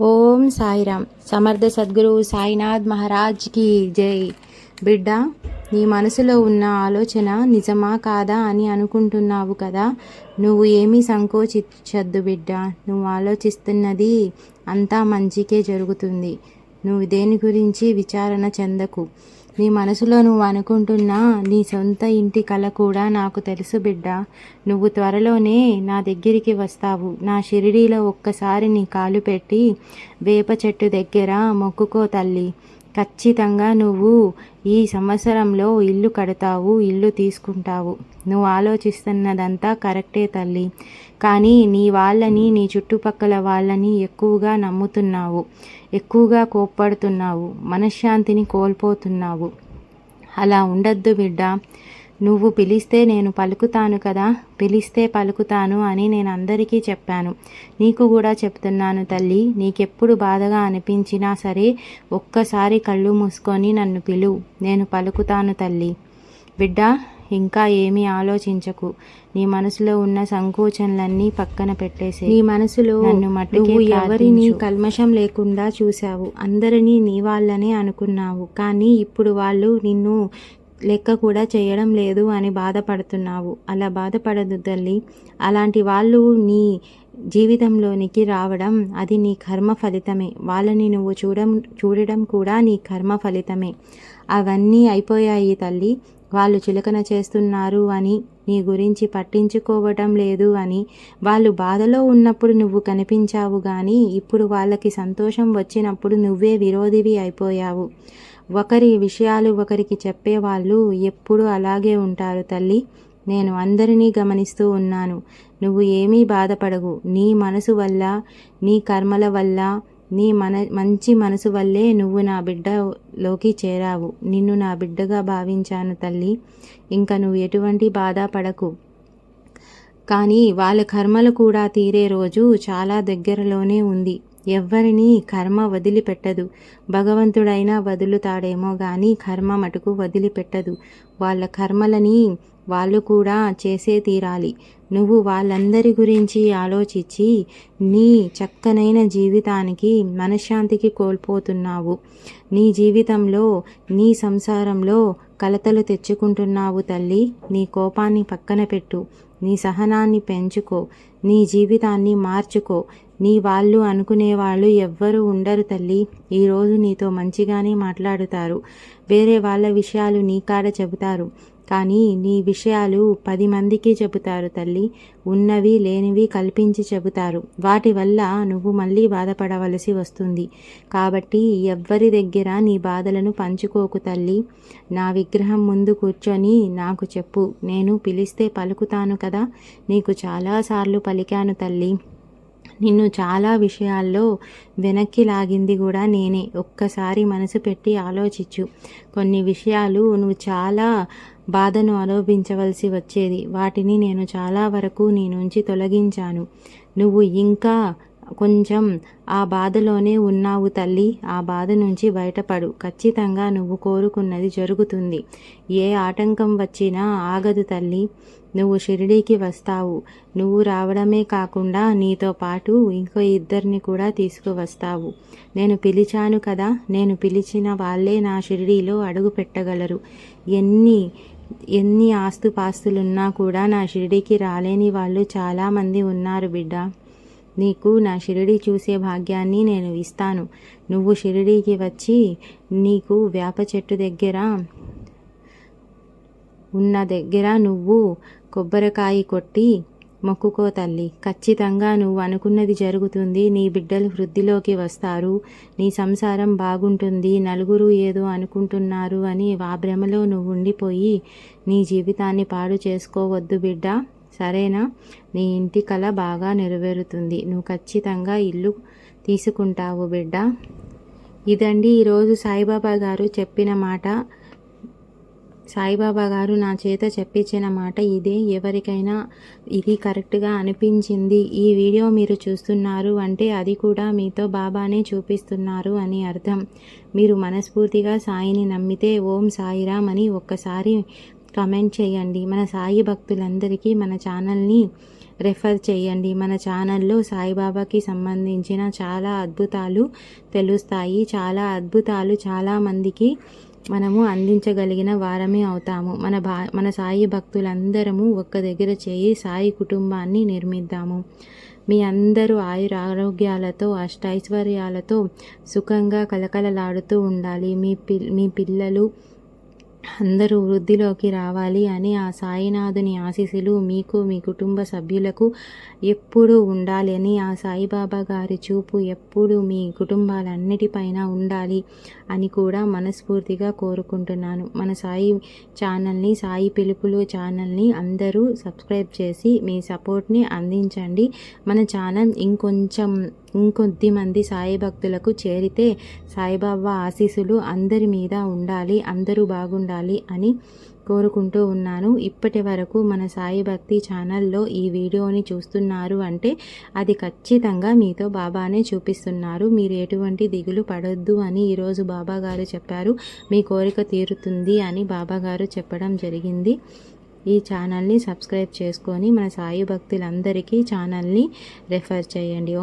ఓం సాయిరామ్. సమర్థ సద్గురు సాయినాథ్ మహారాజ్కి జై. బిడ్డ నీ మనసులో ఉన్న ఆలోచన నిజమా కాదా అని అనుకుంటున్నావు కదా? నువ్వు ఏమీ సంకోచించద్దు బిడ్డ. నువ్వు ఆలోచిస్తున్నది అంతా మంచికే జరుగుతుంది. నువ్వు దేని గురించి విచారణ చెందకు? నీ మనసులో నువ్వు అనుకుంటున్న నీ సొంత ఇంటి కల కూడా నాకు తెలుసు బిడ్డ. నువ్వు త్వరలోనే నా దగ్గరికి వస్తావు. నా షిరిడీలో ఒక్కసారి నీ కాలు పెట్టి వేప చెట్టు దగ్గర మొక్కుకో తల్లి. ఖచ్చితంగా నువ్వు ఈ సంవత్సరంలో ఇల్లు కడతావు ఇల్లు తీసుకుంటావు. నువ్వు ఆలోచిస్తున్నదంతా కరెక్టే తల్లి. కానీ నీ వాళ్ళని నీ చుట్టుపక్కల వాళ్ళని ఎక్కువగా నమ్ముతున్నావు. ఎక్కువగా కోప్పడుతున్నావు. మనశ్శాంతిని కోల్పోతున్నావు. అలా ఉండద్దు బిడ్డ. నువ్వు పిలిస్తే నేను పలుకుతాను కదా? పిలిస్తే పలుకుతాను అని నేను అందరికీ చెప్పాను. నీకు కూడా చెప్తున్నాను తల్లి నీకెప్పుడు బాధగా అనిపించినా సరే ఒక్కసారి కళ్ళు మూసుకొని నన్ను పిలు. నేను పలుకుతాను తల్లి. బిడ్డ ఇంకా ఏమీ ఆలోచించకు. నీ మనసులో ఉన్న సంకోచనలన్నీ పక్కన పెట్టేసి. నీ మనసులో నన్ను మట్టుకు ఎవరిని కల్మషం లేకుండా చూశావు. అందరినీ నీ వాళ్ళనే అనుకున్నావు. కానీ ఇప్పుడు వాళ్ళు నిన్ను లెక్క కూడా చేయడం లేదు అని బాధపడుతున్నావు. అలా బాధపడదు తల్లి. అలాంటి వాళ్ళు నీ జీవితంలోనికి రావడం అది నీ కర్మ ఫలితమే. వాళ్ళని నువ్వు చూడడం చూడడం కూడా నీ కర్మ ఫలితమే. అవన్నీ అయిపోయాయి తల్లి. వాళ్ళు చిలకన చేస్తున్నారు అని నీ గురించి పట్టించుకోవటం లేదు అని. వాళ్ళు బాధలో ఉన్నప్పుడు నువ్వు కనిపించావు కానీ ఇప్పుడు వాళ్ళకి సంతోషం వచ్చినప్పుడు నువ్వే విరోధివి అయిపోయావు. ఒకరి విషయాలు ఒకరికి చెప్పేవాళ్ళు ఎప్పుడు అలాగే ఉంటారు తల్లి. నేను అందరినీ గమనిస్తూ ఉన్నాను. నువ్వు ఏమీ బాధపడవు నీ మనసు వల్ల నీ కర్మల వల్ల నీ మన మంచి మనసు వల్లే నువ్వు నా బిడ్డలోకి చేరావు. నిన్ను నా బిడ్డగా భావించాను తల్లి. ఇంకా నువ్వు ఎటువంటి బాధపడకు కానీ వాళ్ళ కర్మలు కూడా తీరే రోజు చాలా దగ్గరలోనే ఉంది. ఎవ్వరినీ కర్మ వదిలిపెట్టదు. భగవంతుడైనా వదులుతాడేమో కానీ కర్మ మటుకు వదిలిపెట్టదు. వాళ్ళ కర్మలని వాళ్ళు కూడా చేసే తీరాలి. నువ్వు వాళ్ళందరి గురించి ఆలోచించి నీ చక్కనైన జీవితానికి మనశ్శాంతికి కోల్పోతున్నావు. నీ జీవితంలో నీ సంసారంలో కలతలు తెచ్చుకుంటున్నావు తల్లి. నీ కోపాన్ని పక్కన పెట్టు. నీ సహనాన్ని పెంచుకో. నీ జీవితాన్ని మార్చుకో. నీ వాళ్ళు అనుకునేవాళ్ళు ఎవ్వరూ ఉండరు తల్లి. ఈరోజు నీతో మంచిగానే మాట్లాడుతారు. వేరే వాళ్ళ విషయాలు నీ కాడ చెబుతారు. కానీ నీ విషయాలు పది మందికి చెబుతారు తల్లి. ఉన్నవి లేనివి కల్పించి చెబుతారు. వాటి వల్ల నువ్వు మళ్ళీ బాధపడవలసి వస్తుంది. కాబట్టి ఎవ్వరి దగ్గర నీ బాధలను పంచుకోకు తల్లి. నా విగ్రహం ముందు కూర్చొని నాకు చెప్పు. నేను పిలిస్తే పలుకుతాను కదా. నీకు చాలాసార్లు పలికాను తల్లి. నిన్ను చాలా విషయాల్లో వెనక్కి లాగింది కూడా నేనే. ఒక్కసారి మనసు పెట్టి ఆలోచించు. కొన్ని విషయాలు నువ్వు చాలా బాధను అనుభవించవలసి వచ్చేది. వాటిని నేను చాలా వరకు నీ నుంచి తొలగించాను. నువ్వు ఇంకా కొంచెం ఆ బాధలోనే ఉన్నావు తల్లి. ఆ బాధ నుంచి బయటపడు. ఖచ్చితంగా నువ్వు కోరుకున్నది జరుగుతుంది. ఏ ఆటంకం వచ్చినా ఆగదు తల్లి. నువ్వు షిరిడీకి వస్తావు. నువ్వు రావడమే కాకుండా నీతో పాటు ఇంకో ఇద్దరిని కూడా తీసుకువస్తావు. నేను పిలిచాను కదా. నేను పిలిచిన వాళ్ళే నా షిరిడీలో అడుగు పెట్టగలరు. ఎన్ని ఎన్ని ఆస్తుపాస్తులున్నా కూడా నా షిరిడీకి రాలేని వాళ్ళు చాలామంది ఉన్నారు బిడ్డ. నీకు నా షిరిడి చూసే భాగ్యాన్ని నేను ఇస్తాను. నువ్వు షిరిడీకి వచ్చి నీకు వేప చెట్టు దగ్గర ఉన్న దగ్గర నువ్వు కొబ్బరికాయ కొట్టి మొక్కుకో తల్లి. ఖచ్చితంగా నువ్వు అనుకున్నది జరుగుతుంది. నీ బిడ్డలు వృద్ధిలోకి వస్తారు. నీ సంసారం బాగుంటుంది. నలుగురు ఏదో అనుకుంటున్నారు అని వాభ్రమలో నువ్వు ఉండిపోయి నీ జీవితాన్ని పాడు చేసుకోవద్దు బిడ్డ. సరేనా? నీ ఇంటి కళ బాగా నెరవేరుతుంది. నువ్వు ఖచ్చితంగా ఇల్లు తీసుకుంటావు బిడ్డ. ఇదండి ఈరోజు సాయిబాబా గారు చెప్పిన మాట. సాయిబాబా గారు నా చేత చెప్పించిన మాట ఇదే. ఎవరికైనా ఇది కరెక్ట్గా అనిపించింది. ఈ వీడియో మీరు చూస్తున్నారు అంటే అది కూడా మీతో బాబానే చూపిస్తున్నారు అని అర్థం. మీరు మనస్ఫూర్తిగా సాయిని నమ్మితే ఓం సాయిరామ్ అని ఒక్కసారి కమెంట్ చేయండి. మన సాయి భక్తులందరికీ మన ఛానల్ని రెఫర్ చేయండి. మన ఛానల్లో సాయిబాబాకి సంబంధించిన చాలా అద్భుతాలు తెలుస్తాయి. చాలా అద్భుతాలు చాలామందికి మనము అందించగలిగిన వారమే అవుతాము. మన భా మన సాయి భక్తులందరము ఒక్క దగ్గర చేయి సాయి కుటుంబాన్ని నిర్మిద్దాము. మీ అందరూ ఆయుర ఆరోగ్యాలతో అష్టైశ్వర్యాలతో సుఖంగా కలకలలాడుతూ ఉండాలి. మీ పిల్ మీ పిల్లలు అందరూ వృద్ధిలోకి రావాలి అని ఆ సాయినాథుని ఆశీస్సులు మీకు మీ కుటుంబ సభ్యులకు ఎప్పుడూ ఉండాలి అని ఆ సాయిబాబా గారి చూపు ఎప్పుడు మీ కుటుంబాలన్నిటిపైన ఉండాలి అని కూడా మనస్ఫూర్తిగా కోరుకుంటున్నాను. మన సాయి ఛానల్ని సాయి పిలుపులు ఛానల్ని అందరూ సబ్స్క్రైబ్ చేసి మీ సపోర్ట్ని అందించండి. మన ఛానల్ ఇంకొంచెం ఇంకొద్ది మంది సాయి భక్తులకు చేరితే సాయిబాబా ఆశీస్సులు అందరి మీద ఉండాలి అందరూ బాగుండాలి అని కోరుకుంటూ ఉన్నాను. ఇప్పటి వరకు మన సాయి భక్తి ఛానల్లో ఈ వీడియోని చూస్తున్నారు అంటే అది ఖచ్చితంగా మీతో బాబానే చూపిస్తున్నారు. మీరు ఎటువంటి దిగులు పడొద్దు అని ఈరోజు బాబాగారు చెప్పారు. మీ కోరిక తీరుతుంది అని బాబాగారు చెప్పడం జరిగింది. ఈ ఛానల్ని సబ్స్క్రైబ్ చేసుకొని మన సాయి భక్తులందరికీ ఛానల్ని రెఫర్ చేయండి.